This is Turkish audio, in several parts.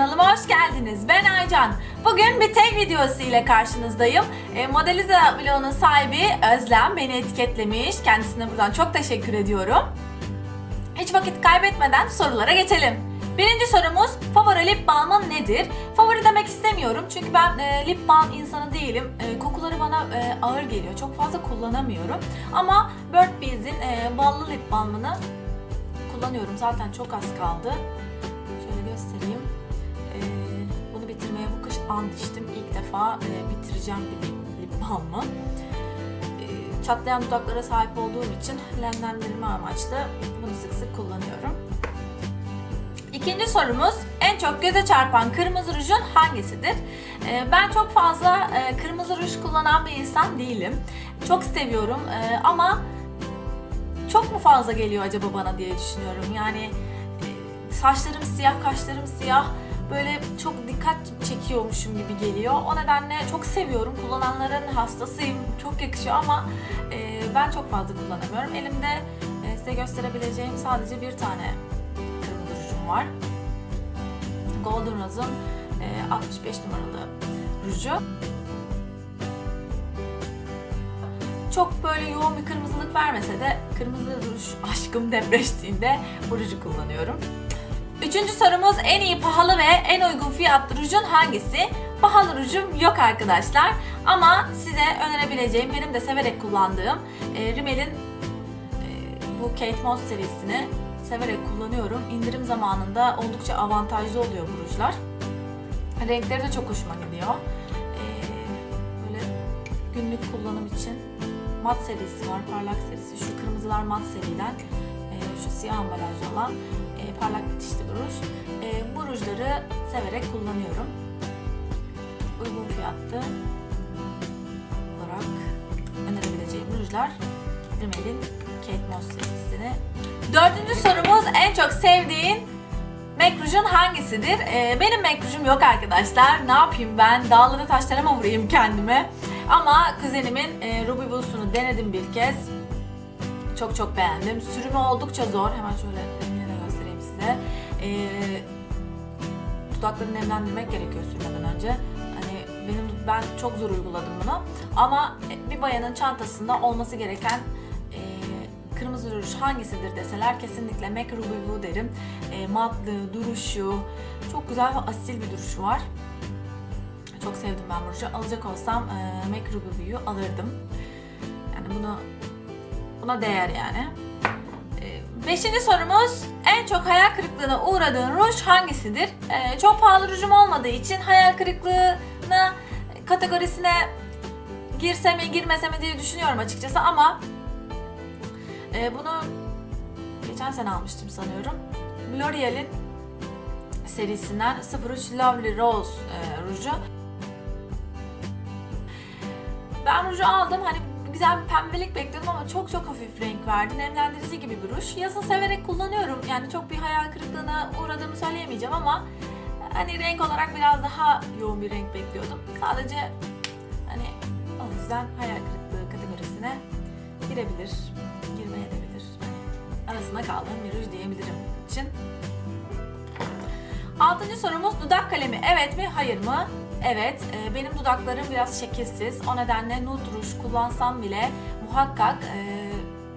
Kanalıma hoş geldiniz. Ben Aycan. Bugün bir tek videosu ile karşınızdayım. E, Modeliza vlogunun sahibi Özlem beni etiketlemiş. Kendisine buradan çok teşekkür ediyorum. Hiç vakit kaybetmeden sorulara geçelim. Birinci sorumuz favori lip balmın nedir? Favori demek istemiyorum çünkü ben e, lip balm insanı değilim. E, kokuları bana e, ağır geliyor. Çok fazla kullanamıyorum. Ama Bird Bees'in e, ballı lip balmını kullanıyorum. Zaten çok az kaldı. Şöyle göstereyim. E, bitirmeye bu kış and içtim. İlk defa e, bitireceğim bir lip, balmı. E, çatlayan dudaklara sahip olduğum için nemlendirme amaçlı bunu sık sık kullanıyorum. İkinci sorumuz en çok göze çarpan kırmızı rujun hangisidir? Ee, ben çok fazla e, kırmızı ruj kullanan bir insan değilim. Çok seviyorum e, ama çok mu fazla geliyor acaba bana diye düşünüyorum. Yani e, saçlarım siyah, kaşlarım siyah böyle çok dikkat çekiyormuşum gibi geliyor. O nedenle çok seviyorum. Kullananların hastasıyım. Çok yakışıyor ama e, ben çok fazla kullanamıyorum. Elimde e, size gösterebileceğim sadece bir tane kırmızı rujum var. Golden Rose'un e, 65 numaralı ruju. Çok böyle yoğun bir kırmızılık vermese de kırmızı ruj aşkım depreştiğinde bu ruju kullanıyorum. Üçüncü sorumuz en iyi pahalı ve en uygun fiyatlı rujun hangisi? Pahalı rujum yok arkadaşlar ama size önerebileceğim benim de severek kullandığım e, Rimmel'in e, bu Kate Moss serisini severek kullanıyorum. İndirim zamanında oldukça avantajlı oluyor bu rujlar. Renkleri de çok hoşuma gidiyor. E, böyle günlük kullanım için mat serisi var, parlak serisi. Şu kırmızılar mat seriden, şu siyah ambalajlı olan e, parlak bitişli bir ruj. E, bu rujları severek kullanıyorum. Uygun fiyatlı olarak önerebileceğim rujlar Rimmel'in Kate Moss serisini. Dördüncü sorumuz en çok sevdiğin MAC rujun hangisidir? E, benim MAC rujum yok arkadaşlar. Ne yapayım ben? Dağlara taşlara mı vurayım kendime? Ama kuzenimin e, Ruby Blue'sunu denedim bir kez. Çok çok beğendim. Sürümü oldukça zor. Hemen şöyle de göstereyim size. Ee, dudakları nemlendirmek gerekiyor sürmeden önce. Hani benim ben çok zor uyguladım bunu. Ama bir bayanın çantasında olması gereken e, kırmızı ruj hangisidir deseler kesinlikle MAC Ruby Blue derim. E, matlığı, duruşu, çok güzel ve asil bir duruşu var. Çok sevdim ben bu ruju. Alacak olsam e, MAC Ruby Blue'yu alırdım. Yani bunu buna değer yani. Ee, Beşinci sorumuz en çok hayal kırıklığına uğradığın ruj hangisidir? Ee, çok pahalı rujum olmadığı için hayal kırıklığına kategorisine girse mi girmese mi diye düşünüyorum açıkçası ama e, bunu geçen sene almıştım sanıyorum. L'Oreal'in serisinden 03 Lovely Rose e, ruju. Ben ruju aldım hani güzel bir pembelik bekliyordum ama çok çok hafif renk verdi. Nemlendirici gibi bir ruj. Yazın severek kullanıyorum. Yani çok bir hayal kırıklığına uğradığımı söyleyemeyeceğim ama hani renk olarak biraz daha yoğun bir renk bekliyordum. Sadece hani o yüzden hayal kırıklığı kategorisine girebilir, girmeye edebilir. Hani arasında kaldığım bir ruj diyebilirim için. Altıncı sorumuz dudak kalemi evet mi hayır mı? Evet, e, benim dudaklarım biraz şekilsiz. O nedenle nude ruj kullansam bile muhakkak e,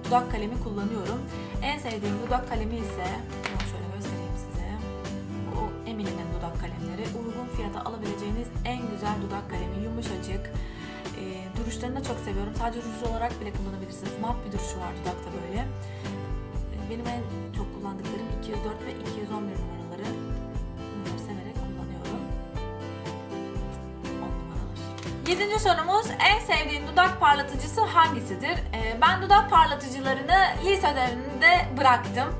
dudak kalemi kullanıyorum. En sevdiğim dudak kalemi ise, şöyle göstereyim size. Bu Emily'nin dudak kalemleri. Uygun fiyata alabileceğiniz en güzel dudak kalemi. Yumuşacık. E, duruşlarını da çok seviyorum. Sadece ruj olarak bile kullanabilirsiniz. Mat bir duruşu var dudakta böyle. E, benim en çok kullandıklarım 204 ve 211 numaraları. Yedinci sorumuz en sevdiğin dudak parlatıcısı hangisidir? Ee, ben dudak parlatıcılarını lise döneminde bıraktım.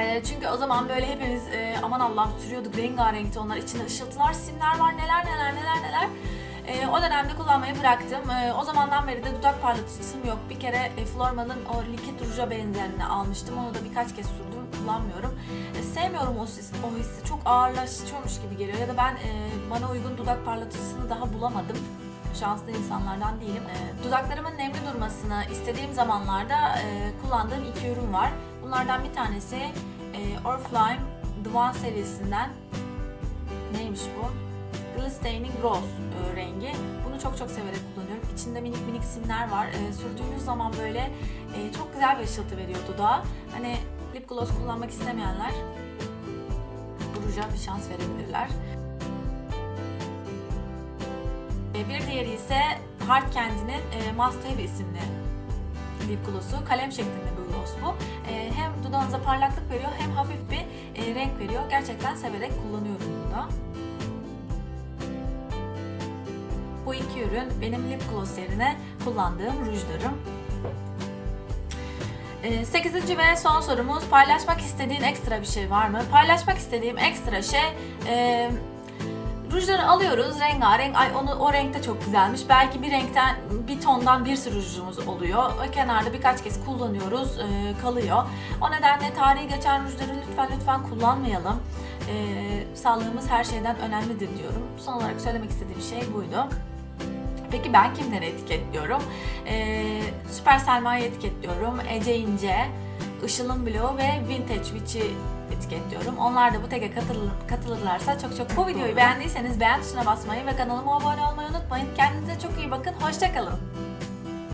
Ee, çünkü o zaman böyle hepimiz e, aman Allah'ım sürüyorduk rengarenkti onlar içinde ışıltılar, simler var neler neler neler neler. Ee, o dönemde kullanmayı bıraktım. Ee, o zamandan beri de dudak parlatıcısım yok. Bir kere e, Flormal'ın o likit ruja benzerini almıştım. Onu da birkaç kez sürdüm. Kullanmıyorum. E, sevmiyorum o, his- o hissi. Çok ağırlaşıyormuş gibi geliyor. Ya da ben e, bana uygun dudak parlatıcısını daha bulamadım. Şanslı insanlardan değilim. E, dudaklarımın nemli durmasını istediğim zamanlarda e, kullandığım iki ürün var. Bunlardan bir tanesi e, Oriflame The One serisinden neymiş bu? Glistening Rose e, rengi. Bunu çok çok severek kullanıyorum. İçinde minik minik simler var. E, sürdüğünüz zaman böyle e, çok güzel bir ışıltı veriyor dudağa. Hani lip gloss kullanmak istemeyenler bu ruja bir şans verebilirler. E, bir diğeri ise Hard Candy'nin e, Must Have isimli lip gloss'u. Kalem şeklinde bir gloss bu. E, hem dudağınıza parlaklık veriyor hem hafif bir renk veriyor. Gerçekten severek kullanıyorum bunu da. Bu iki ürün benim lip gloss yerine kullandığım rujlarım. Ee, Sekizinci ve son sorumuz paylaşmak istediğin ekstra bir şey var mı? Paylaşmak istediğim ekstra şey e, rujları alıyoruz rengarenk. Ay onu o renkte çok güzelmiş. Belki bir renkten bir tondan bir sürü rujumuz oluyor. O kenarda birkaç kez kullanıyoruz e, kalıyor. O nedenle tarihi geçen rujları lütfen lütfen kullanmayalım. E, sağlığımız her şeyden önemlidir diyorum. Son olarak söylemek istediğim şey buydu. Peki ben kimleri etiketliyorum? Ee, Süper Selma'yı etiketliyorum. Ece İnce, Işıl'ın Blue ve Vintage Witch'i etiketliyorum. Onlar da bu tege katılır, katılırlarsa çok çok Bu videoyu beğendiyseniz beğen tuşuna basmayı ve kanalıma abone olmayı unutmayın. Kendinize çok iyi bakın. Hoşçakalın.